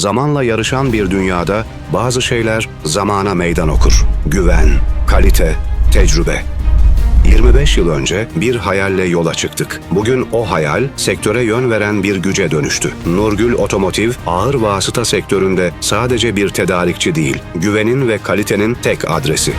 Zamanla yarışan bir dünyada bazı şeyler zamana meydan okur. Güven, kalite, tecrübe. 25 yıl önce bir hayalle yola çıktık. Bugün o hayal sektöre yön veren bir güce dönüştü. Nurgül Otomotiv, ağır vasıta sektöründe sadece bir tedarikçi değil, güvenin ve kalitenin tek adresi.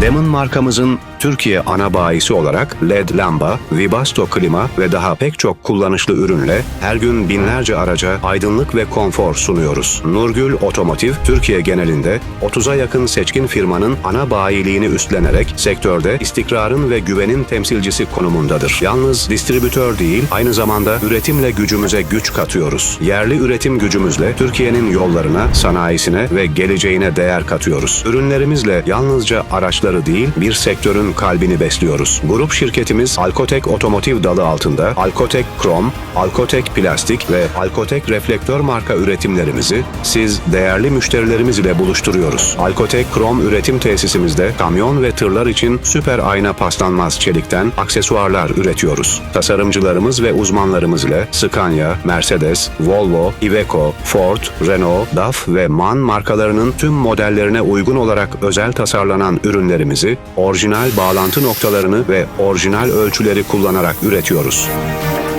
Demon markamızın Türkiye ana bayisi olarak LED lamba, Vibasto klima ve daha pek çok kullanışlı ürünle her gün binlerce araca aydınlık ve konfor sunuyoruz. Nurgül Otomotiv, Türkiye genelinde 30'a yakın seçkin firmanın ana bayiliğini üstlenerek sektörde istikrarın ve güvenin temsilcisi konumundadır. Yalnız distribütör değil, aynı zamanda üretimle gücümüze güç katıyoruz. Yerli üretim gücümüzle Türkiye'nin yollarına, sanayisine ve geleceğine değer katıyoruz. Ürünlerimizle yalnızca araçları değil, bir sektörün kalbini besliyoruz. Grup şirketimiz Alkotek Otomotiv dalı altında Alkotek Krom, Alkotek Plastik ve Alkotek Reflektör marka üretimlerimizi siz değerli müşterilerimiz ile buluşturuyoruz. Alkotek Krom üretim tesisimizde kamyon ve tırlar için süper ayna paslanmaz çelikten aksesuarlar üretiyoruz. Tasarımcılarımız ve uzmanlarımız ile Scania, Mercedes, Volvo, Iveco, Ford, Renault, DAF ve MAN markalarının tüm modellerine uygun olarak özel tasarlanan ürünlerimizi orijinal bağlantı noktalarını ve orijinal ölçüleri kullanarak üretiyoruz.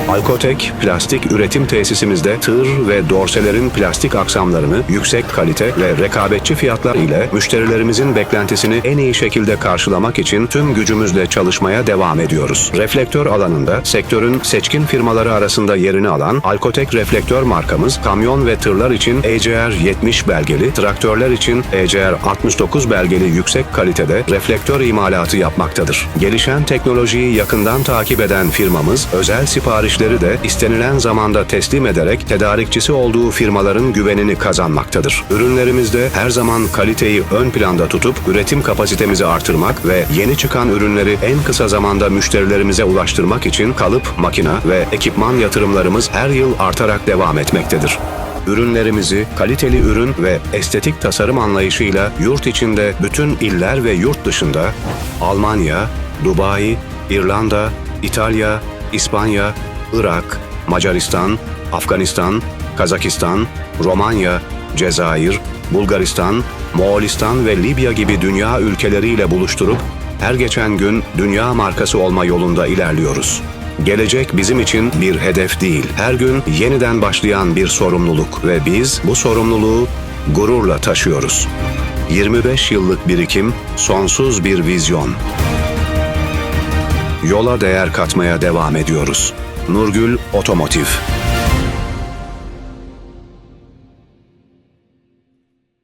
Alkotek plastik üretim tesisimizde tır ve dorselerin plastik aksamlarını yüksek kalite ve rekabetçi fiyatlar ile müşterilerimizin beklentisini en iyi şekilde karşılamak için tüm gücümüzle çalışmaya devam ediyoruz. Reflektör alanında sektörün seçkin firmaları arasında yerini alan Alkotek reflektör markamız kamyon ve tırlar için ECR 70 belgeli, traktörler için ECR 69 belgeli yüksek kalitede reflektör imalatı yapmaktadır. Gelişen teknolojiyi yakından takip eden firmamız özel siparişleri de istenilen zamanda teslim ederek tedarikçisi olduğu firmaların güvenini kazanmaktadır. Ürünlerimizde her zaman kaliteyi ön planda tutup üretim kapasitemizi artırmak ve yeni çıkan ürünleri en kısa zamanda müşterilerimize ulaştırmak için kalıp, makina ve ekipman yatırımlarımız her yıl artarak devam etmektedir. Ürünlerimizi kaliteli ürün ve estetik tasarım anlayışıyla yurt içinde bütün iller ve yurt dışında Almanya, Dubai, İrlanda, İtalya, İspanya, Irak, Macaristan, Afganistan, Kazakistan, Romanya, Cezayir, Bulgaristan, Moğolistan ve Libya gibi dünya ülkeleriyle buluşturup her geçen gün dünya markası olma yolunda ilerliyoruz. Gelecek bizim için bir hedef değil, her gün yeniden başlayan bir sorumluluk ve biz bu sorumluluğu gururla taşıyoruz. 25 yıllık birikim, sonsuz bir vizyon. Yola değer katmaya devam ediyoruz. Nurgül Otomotiv